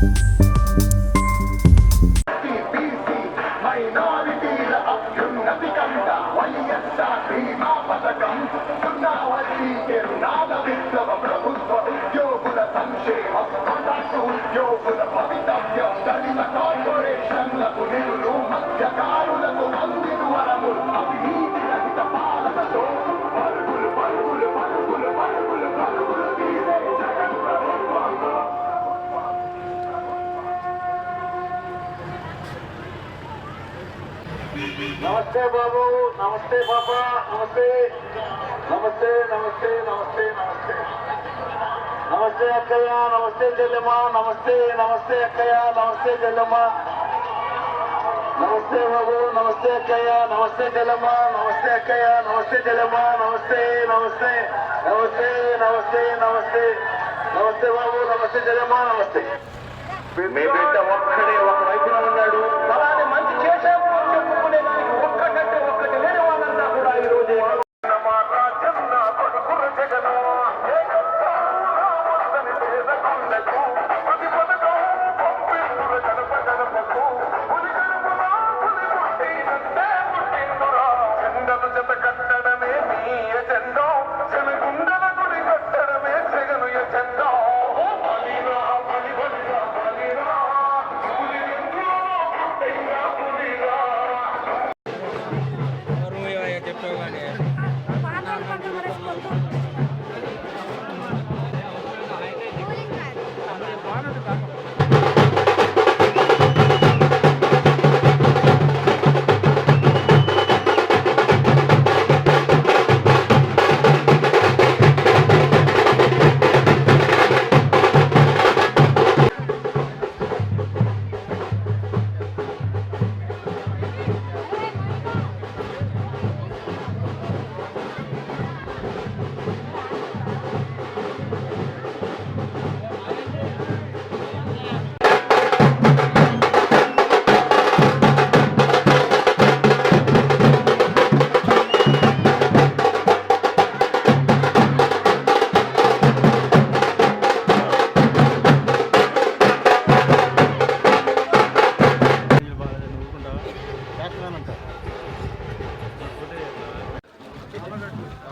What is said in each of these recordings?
Thank నమస్తే బాబా నమస్తే. నమస్తే నమస్తే నమస్తే నమస్తే. నమస్తే అక్కయ్య నమస్తే చెల్లెమ్మ నమస్తే నమస్తే అక్కయ్య నమస్తే చెల్లెమ్మ. నమస్తే బాబు నమస్తే అక్కయ్య నమస్తే చెల్లెమ్మ నమస్తే అక్కయ్య నమస్తే చెల్లెమ్మ నమస్తే నమస్తే నమస్తే నమస్తే నమస్తే. నమస్తే బాబు నమస్తే చెల్లెమ్మ నమస్తే. మీ బిడ్డ ఒక్కడే ఒక్క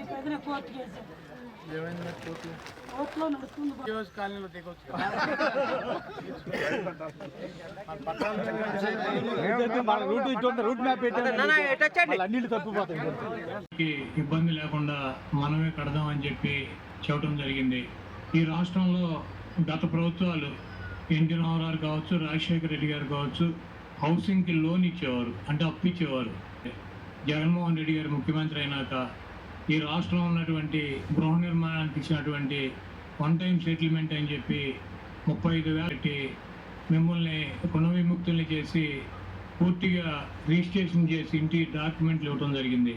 అయిపోయింది నేను కోర్టు కేసు. కోర్టులో నడుస్తుంది కి ఇబ్బంది లేకుండా మనమే కడదామని చెప్పి చెప్పడం జరిగింది. ఈ రాష్ట్రంలో గత ప్రభుత్వాలు ఎన్టీ రామారావు కావచ్చు రాజశేఖర రెడ్డి గారు కావచ్చు హౌసింగ్కి లోన్ ఇచ్చేవారు అంటే అప్పు ఇచ్చేవారు. జగన్మోహన్ రెడ్డి గారు ముఖ్యమంత్రి అయినాక ఈ రాష్ట్రంలో ఉన్నటువంటి గృహ నిర్మాణానికి ఇచ్చినటువంటి వన్ టైం సెటిల్మెంట్ అని చెప్పి ముప్పై ఐదు వేల పెట్టి మిమ్మల్ని రుణ విముక్తుల్ని చేసి పూర్తిగా రిజిస్ట్రేషన్ చేసి ఇంటి డాక్యుమెంట్లు ఇవ్వడం జరిగింది.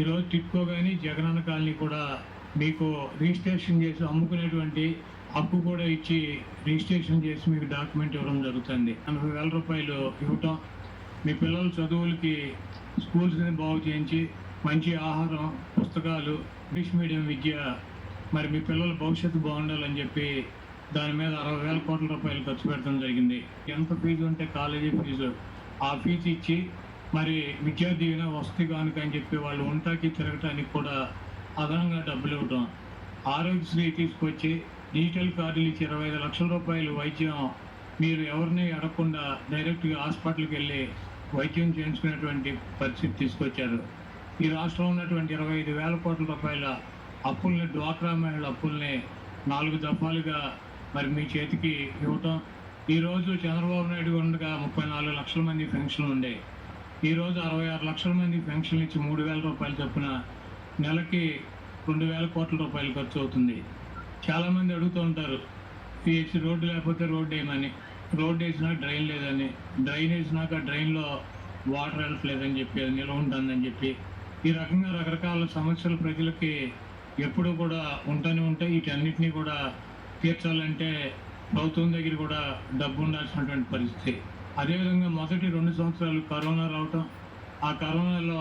ఈరోజు టిట్కో కానీ జగనన్న కాలనీ కూడా మీకు రిజిస్ట్రేషన్ చేసి అమ్ముకునేటువంటి హక్కు కూడా ఇచ్చి రిజిస్ట్రేషన్ చేసి మీకు డాక్యుమెంట్ ఇవ్వడం జరుగుతుంది. నలభై వేల రూపాయలు ఇవ్వటం మీ పిల్లల చదువులకి స్కూల్స్ని బాగు చేయించి మంచి ఆహారం పుస్తకాలు ఇంగ్లీష్ మీడియం విద్య మరి మీ పిల్లల భవిష్యత్తు బాగుండాలని చెప్పి దాని మీద అరవై వేల కోట్ల రూపాయలు ఖర్చు పెట్టడం జరిగింది. ఎంత ఫీజు ఉంటే కాలేజీ ఫీజు? ఆ ఫీజు ఇచ్చి మరి విద్యా దీవెన వసతి కానుక అని చెప్పి వాళ్ళు ఉంటాకి తిరగటానికి కూడా అదనంగా డబ్బులు ఇవ్వటం. ఆరోగ్యశ్రీ తీసుకొచ్చి డిజిటల్ కార్డులు ఇచ్చి ఇరవై ఐదు లక్షల రూపాయలు వైద్యం మీరు ఎవరిని అడగకుండా డైరెక్ట్గా హాస్పిటల్కి వెళ్ళి వైద్యం చేయించుకునేటువంటి పరిస్థితి తీసుకొచ్చారు. ఈ రాష్ట్రంలో ఉన్నటువంటి ఇరవై ఐదు వేల కోట్ల రూపాయల అప్పుల్ని డ్వాక్రా మహిళల అప్పుల్ని నాలుగు దఫాలుగా మరి మీ చేతికి ఇవ్వటం. ఈరోజు చంద్రబాబు నాయుడు ఉండగా ముప్పై నాలుగు లక్షల మంది పెన్షన్లు ఉండే. ఈరోజు అరవై ఆరు లక్షల మంది పెన్షన్లు ఇచ్చి మూడు వేల రూపాయలు చొప్పున నెలకి రెండు వేల కోట్ల రూపాయలు ఖర్చు అవుతుంది. చాలామంది అడుగుతూ ఉంటారు పిహెచ్ రోడ్డు లేకపోతే రోడ్డు వేయమని రోడ్డు వేసినా డ్రైన్ లేదని. డ్రైన్ వేసినాక డ్రైన్లో వాటర్ వెళ్ళట్లేదని చెప్పి అది నిల్వ ఉంటుందని చెప్పి. ఈ రకంగా రకరకాల సమస్యలు ప్రజలకి ఎప్పుడు కూడా ఉంటూనే ఉంటాయి. వీటన్నిటినీ కూడా తీర్చాలంటే ప్రభుత్వం దగ్గర కూడా డబ్బు ఉండాల్సినటువంటి పరిస్థితి. అదేవిధంగా మొదటి రెండు సంవత్సరాలు కరోనా రావటం ఆ కరోనాలో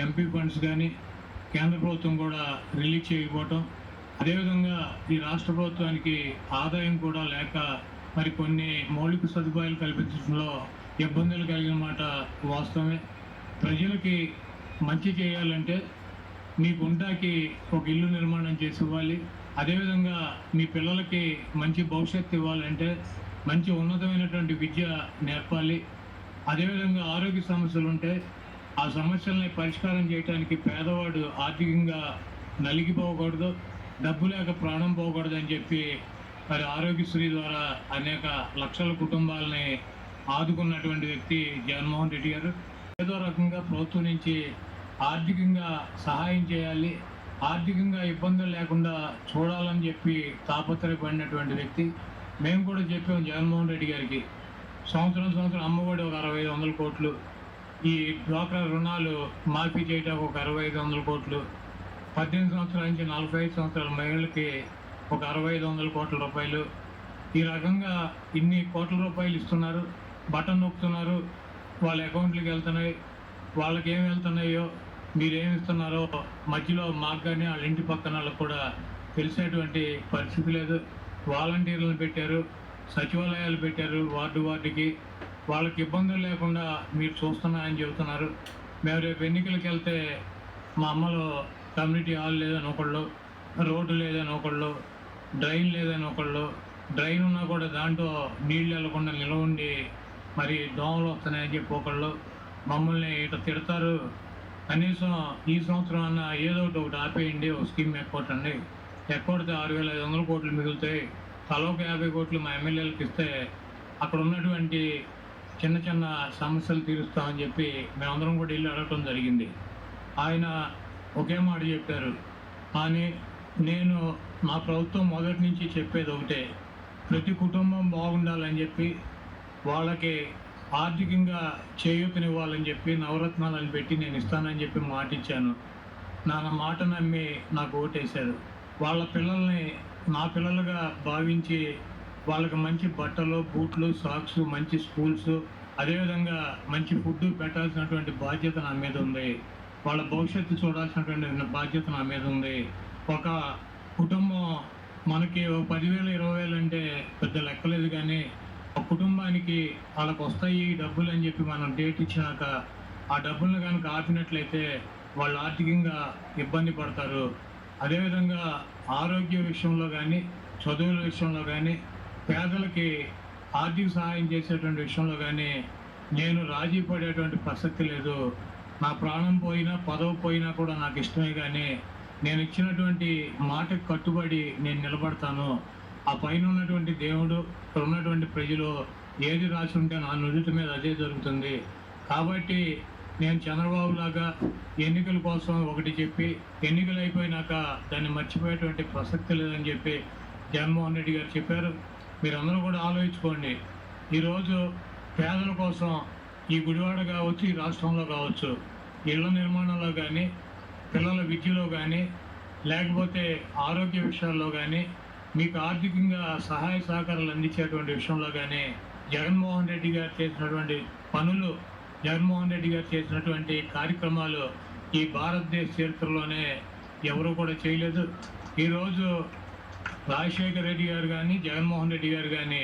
ఎంపీ ఫండ్స్ కానీ కేంద్ర ప్రభుత్వం కూడా రిలీజ్ చేయకపోవటం అదేవిధంగా ఈ రాష్ట్ర ప్రభుత్వానికి ఆదాయం కూడా లేక మరి కొన్ని మౌలిక సదుపాయాలు కల్పించడంలో ఇబ్బందులు కలిగిన మాట వాస్తవమే. ప్రజలకి మంచి చేయాలంటే మీ గుంటాకి ఒక ఇల్లు నిర్మాణం చేసి ఇవ్వాలి. అదేవిధంగా మీ పిల్లలకి మంచి భవిష్యత్తు ఇవ్వాలంటే మంచి ఉన్నతమైనటువంటి విద్య నేర్పాలి. అదేవిధంగా ఆరోగ్య సమస్యలు ఉంటే ఆ సమస్యల్ని పరిష్కారం చేయడానికి పేదవాడు ఆర్థికంగా నలిగిపోకూడదు డబ్బు లేక ప్రాణం పోకూడదు అని చెప్పి మరి ఆరోగ్యశ్రీ ద్వారా అనేక లక్షల కుటుంబాలని ఆదుకున్నటువంటి వ్యక్తి జగన్మోహన్ రెడ్డి గారు. ఏదో రకంగా ప్రభుత్వం నుంచి ఆర్థికంగా సహాయం చేయాలి ఆర్థికంగా ఇబ్బందులు లేకుండా చూడాలని చెప్పి తాపత్రయపడినటువంటి వ్యక్తి. మేము కూడా చెప్పాం జగన్మోహన్ రెడ్డి గారికి సంవత్సరం సంవత్సరం అమ్మఒడి ఒక అరవై ఐదు వందల కోట్లు ఈ డ్వాక్రా రుణాలు మాఫీ చేయడానికి ఒక అరవై ఐదు వందల కోట్లు పద్దెనిమిది సంవత్సరాల నుంచి నలభై ఐదు సంవత్సరాల మహిళలకి ఒక అరవై ఐదు వందల కోట్ల రూపాయలు. ఈ రకంగా ఇన్ని కోట్ల రూపాయలు ఇస్తున్నారు బటన్ నొక్కుతున్నారు వాళ్ళ అకౌంట్లకి వెళ్తున్నాయి వాళ్ళకి ఏమి వెళ్తున్నాయో మీరు ఇస్తున్నారో మధ్యలో మాకు కానీ వాళ్ళ ఇంటి పక్కన వాళ్ళకి కూడా తెలిసేటువంటి పరిస్థితి లేదు. వాలంటీర్లను పెట్టారు సచివాలయాలు పెట్టారు వార్డు వార్డుకి. వాళ్ళకి ఇబ్బందులు లేకుండా మీరు చూస్తున్నారని చెబుతున్నారు. మేము రేపు ఎన్నికలకు వెళ్తే మా అమ్మలో కమ్యూనిటీ హాల్ లేదని ఒకళ్ళు రోడ్డు లేదని ఒకళ్ళు డ్రైన్ లేదని ఒకళ్ళు డ్రైన్ ఉన్నా కూడా దాంట్లో నీళ్ళు వెళ్ళకుండా నిలవ ఉండి మరి దోమలు వస్తున్నాయని చెప్పి ఒకళ్ళు మమ్మల్ని ఇట తిడతారు. కనీసం ఈ సంవత్సరం అన్న ఏదో ఒకటి ఒకటి ఆపేయండి ఒక స్కీమ్ ఎక్కొట్టండి ఎక్కొడితే ఆరు వేల ఐదు వందల కోట్లు మిగులుతాయి. తలో ఒక యాభై కోట్లు మా ఎమ్మెల్యేలకు ఇస్తే అక్కడ ఉన్నటువంటి చిన్న చిన్న సమస్యలు తీరుస్తామని చెప్పి మేమందరం కూడా వెళ్ళి అడగటం జరిగింది. ఆయన ఒకే మాట చెప్పారు. కానీ నేను మా ప్రభుత్వం మొదటి నుంచి చెప్పేది ఒకటే. ప్రతి కుటుంబం బాగుండాలని చెప్పి వాళ్ళకి ఆర్థికంగా చేయూతనివ్వాలని చెప్పి నవరత్నాలను పెట్టి నేను ఇస్తానని చెప్పి మాట ఇచ్చాను నా మాట నమ్మి నాకు ఓటేశారు. వాళ్ళ పిల్లల్ని నా పిల్లలుగా భావించి వాళ్ళకి మంచి బట్టలు బూట్లు సాక్స్ మంచి స్కూల్స్ అదేవిధంగా మంచి ఫుడ్ పెట్టాల్సినటువంటి బాధ్యత నా మీద ఉంది. వాళ్ళ భవిష్యత్తు చూడాల్సినటువంటి బాధ్యత నా మీద ఉంది. ఒక కుటుంబం మనకి ఓ పదివేలు ఇరవై వేలు అంటే పెద్ద లెక్కలేదు కానీ కుటుంబానికి వాళ్ళకు వస్తాయి డబ్బులు అని చెప్పి మనం డేట్ ఇచ్చినాక ఆ డబ్బులను కనుక ఆపినట్లయితే వాళ్ళు ఆర్థికంగా ఇబ్బంది పడతారు. అదేవిధంగా ఆరోగ్య విషయంలో కానీ చదువుల విషయంలో కానీ పేదలకి ఆర్థిక సహాయం చేసేటువంటి విషయంలో కానీ నేను రాజీ పడేటువంటి ప్రసక్తి లేదు. నా ప్రాణం పోయినా పదవి పోయినా కూడా నాకు ఇష్టమే కానీ నేను ఇచ్చినటువంటి మాటకు కట్టుబడి నేను నిలబడతాను. ఆ పైన ఉన్నటువంటి దేవుడు ఇక్కడ ఉన్నటువంటి ప్రజలు ఏది రాసి ఉంటే నా నుదుటి మీద అదే జరుగుతుంది. కాబట్టి నేను చంద్రబాబు లాగా ఎన్నికల కోసం ఒకటి చెప్పి ఎన్నికలు అయిపోయినాక దాన్ని మర్చిపోయేటువంటి ప్రసక్తి లేదని చెప్పి జగన్మోహన్ రెడ్డి గారు చెప్పారు. మీరందరూ కూడా ఆలోచించుకోండి. ఈరోజు పేదల కోసం ఈ గుడివాడ కావచ్చు ఈ రాష్ట్రంలో కావచ్చు ఇళ్ళ నిర్మాణంలో కానీ పిల్లల విద్యలో కానీ లేకపోతే ఆరోగ్య విషయాల్లో కానీ మీకు ఆర్థికంగా సహాయ సహకారాలు అందించేటువంటి విషయంలో కానీ జగన్మోహన్ రెడ్డి గారు చేసినటువంటి పనులు జగన్మోహన్ రెడ్డి గారు చేసినటువంటి కార్యక్రమాలు ఈ భారతదేశ చరిత్రలోనే ఎవరు కూడా చేయలేదు. ఈరోజు రాజశేఖర రెడ్డి గారు కానీ జగన్మోహన్ రెడ్డి గారు కానీ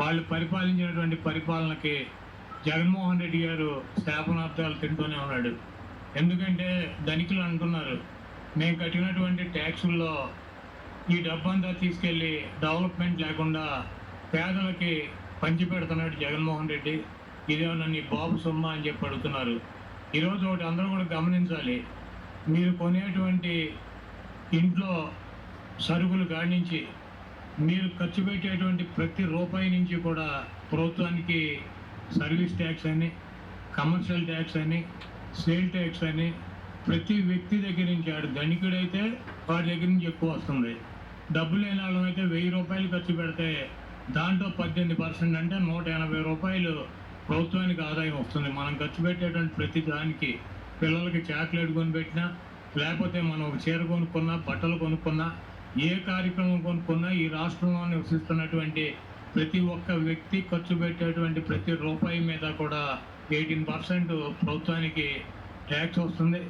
వాళ్ళు పరిపాలించినటువంటి పరిపాలనకి జగన్మోహన్ రెడ్డి గారు శాపనార్థాలు తింటూనే ఉన్నాడు. ఎందుకంటే ధనికులు అంటున్నారు మేము కట్టినటువంటి ట్యాక్సుల్లో ఈ డబ్బంతా తీసుకెళ్ళి డెవలప్మెంట్ లేకుండా పేదలకి పంచి పెడుతున్నాడు జగన్మోహన్ రెడ్డి. ఇదేమన్నా నీ బాబు సొమ్మ అని చెప్పి అడుగుతున్నారు. ఈరోజు ఒకటి అందరూ కూడా గమనించాలి. మీరు కొనేటువంటి ఇంట్లో సరుకులు కాడించి మీరు ఖర్చు పెట్టేటువంటి ప్రతి రూపాయి నుంచి కూడా ప్రభుత్వానికి సర్వీస్ ట్యాక్స్ అని కమర్షియల్ ట్యాక్స్ అని సేల్ ట్యాక్స్ అని ప్రతి వ్యక్తి దగ్గర నుంచి ఆడు ధనికుడైతే వాడి దగ్గర నుంచి ఎక్కువ వస్తుంది. డబ్బు లేని వాళ్ళం అయితే వెయ్యి రూపాయలు ఖర్చు పెడితే దాంట్లో పద్దెనిమిది పర్సెంట్ అంటే నూట ఎనభై రూపాయలు ప్రభుత్వానికి ఆదాయం వస్తుంది. మనం ఖర్చు పెట్టేటువంటి ప్రతి దానికి పిల్లలకి చాక్లెట్ కొనిపెట్టినా లేకపోతే మనం ఒక చీర కొనుక్కున్నా బట్టలు కొనుక్కున్నా ఏ కార్యక్రమం కొనుక్కున్నా ఈ రాష్ట్రంలో నివసిస్తున్నటువంటి ప్రతి ఒక్క వ్యక్తి ఖర్చు పెట్టేటువంటి ప్రతి రూపాయి మీద కూడా ఎయిటీన్ పర్సెంట్ ప్రభుత్వానికి ట్యాక్స్ వస్తుంది.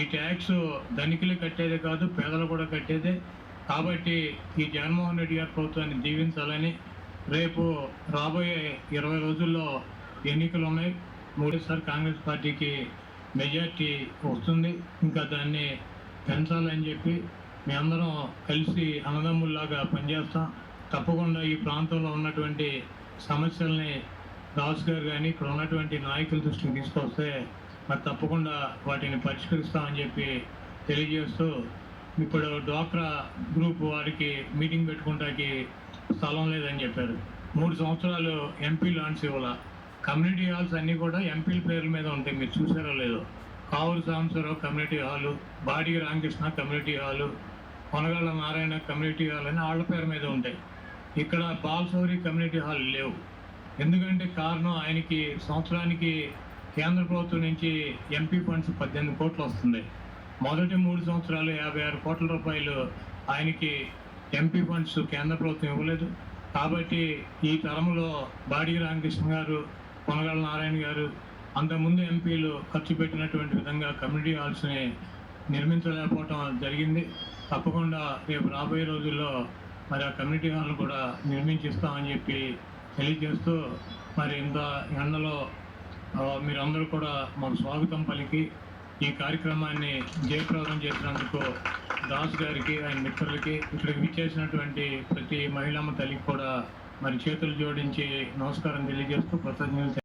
ఈ ట్యాక్స్ ధనికులు కట్టేదే కాదు పేదలు కూడా కట్టేదే. కాబట్టి ఈ జగన్మోహన్ రెడ్డి గారి ప్రభుత్వాన్ని దీవించాలని రేపు రాబోయే ఇరవై రోజుల్లో ఎన్నికలు ఉన్నాయి. మూడోసారి కాంగ్రెస్ పార్టీకి మెజార్టీ వస్తుంది. ఇంకా దాన్ని పెంచాలని చెప్పి మేమందరం కలిసి అన్నదమ్ముల్లాగా పనిచేస్తాం. తప్పకుండా ఈ ప్రాంతంలో ఉన్నటువంటి సమస్యల్ని దాస్ గారు కానీ ఇక్కడ ఉన్నటువంటి నాయకుల దృష్టికి తీసుకొస్తే మరి తప్పకుండా వాటిని పరిష్కరిస్తామని చెప్పి తెలియజేస్తూ ఇప్పుడు డ్వాక్రా గ్రూప్ వారికి మీటింగ్ పెట్టుకుంటాకి స్థలం లేదని చెప్పారు. మూడు సంవత్సరాలు ఎంపీ లాండ్స్ ఇవ్వాల? కమ్యూనిటీ హాల్స్ అన్నీ కూడా ఎంపీల పేర్ల మీద ఉంటాయి. మీరు చూసారో లేదో? Kavuru Sambasivarao community hall Badi Ramakrishna community hall Konagalla Narayana community hall అని వాళ్ళ పేరు మీద ఉంటాయి. ఇక్కడ బాల్సౌరి కమ్యూనిటీ హాల్ లేవు. ఎందుకంటే కారణం ఆయనకి సంవత్సరానికి కేంద్ర ప్రభుత్వం నుంచి ఎంపీ ఫండ్స్ పద్దెనిమిది కోట్లు వస్తుంది మొదటి మూడు సంవత్సరాలు యాభై ఆరు కోట్ల రూపాయలు ఆయనకి ఎంపీ ఫండ్స్ కేంద్ర ప్రభుత్వం ఇవ్వలేదు. కాబట్టి ఈ తరంలో బాడీ రామకృష్ణ గారు కొనగల నారాయణ గారు అంతకుముందు ఎంపీలు ఖర్చు పెట్టినటువంటి విధంగా కమ్యూనిటీ హాల్స్ని నిర్మించలేకపోవటం జరిగింది. తప్పకుండా రేపు రాబోయే రోజుల్లో మరి ఆ కమ్యూనిటీ హాల్ కూడా నిర్మించిస్తామని చెప్పి తెలియజేస్తూ మరి ఇంత ఎండలో మీరందరూ కూడా మాకు స్వాగతం పలికి ఈ కార్యక్రమాన్ని జయప్రదం చేసినందుకు దాస్ గారికి ఆయన మిత్రులకి ఇక్కడికి విచ్చేసినటువంటి ప్రతి మహిళమ్మ తల్లికి కూడా మరి చేతులు జోడించి నమస్కారం తెలియజేస్తూ కృతజ్ఞతలు.